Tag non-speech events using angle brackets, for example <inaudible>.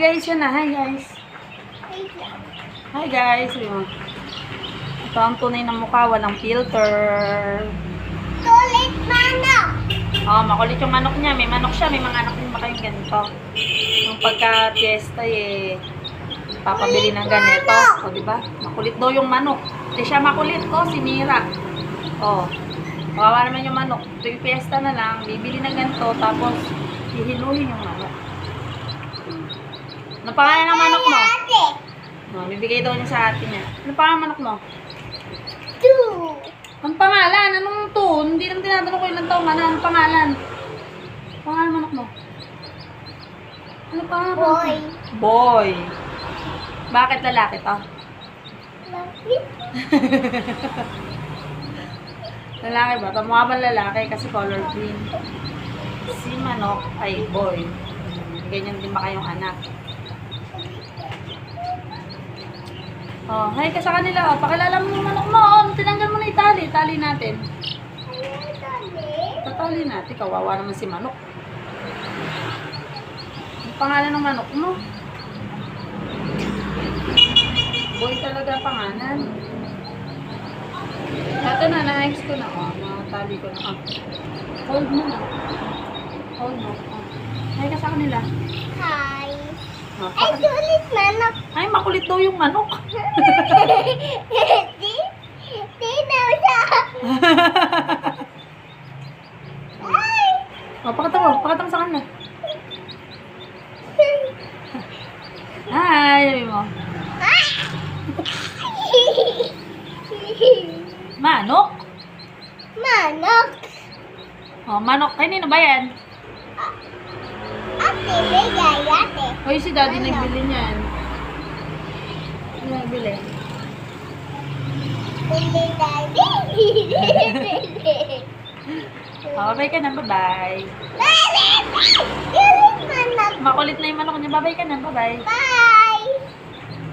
guys, yan na. Hi guys. Hi guys. Mo. Ito ang tunay na mukha, walang filter. Tulit manok. Oh, makulit yung manok niya. May manok siya. May mga anak din ba kayong ganito? Yung pagka fiesta eh, papabili ng ganito. O, di ba? Makulit daw yung manok. Hindi siya makulit. Oh, si Mira. Oh, kawawa naman yung manok. Tuwing fiesta na lang, bibili ng ganito, tapos hihiluhin yung manok. Ano pangalan ng manok mo? Oh, bibigay daw niya sa ate niya. Ano pangalan ng manok mo? Two. Ang pangalan? Anong to? Hindi naman tinatanong ko ilang taong ka na. Anong pangalan? Pangalan ng manok mo? Ano pangalan? Boy. Boy. Bakit lalaki to? Lapit. <laughs> Lalaki ba? Mukha ba lalaki kasi color green? Si manok ay boy. Ganyan din ba kayong anak? Oh, hi ka sa kanila. Oh, pakilala mo yung manok mo. Oh, tinanggal mo na itali. Itali natin. Tatali natin. Kawawa naman si manok. Ang pangalan ng manok mo? Boy talaga pangalan. Ito na, na-ex ko na. Oh, natali ko na. Oh. Hold mo na. Hold mo. Oh. Hi ka sa kanila. Hi. Ay, tulit manok. Ay, makulit daw yung manok. <laughs> Di, di daw siya. Ay. oh, pakita mo. Pakita mo sa kanila. Hi, sabi mo. <laughs> Manok? Manok. Oh, manok. Kanino ba yan? Ate, bigay ate. Hoy, si daddy Ano? nagbili niyan. Ano nagbili? Hindi daddy. Oh, <laughs> babay ka na. Bye-bye. Manok. Makulit na yung manok niya. Babay ka na. Bye-bye. Bye.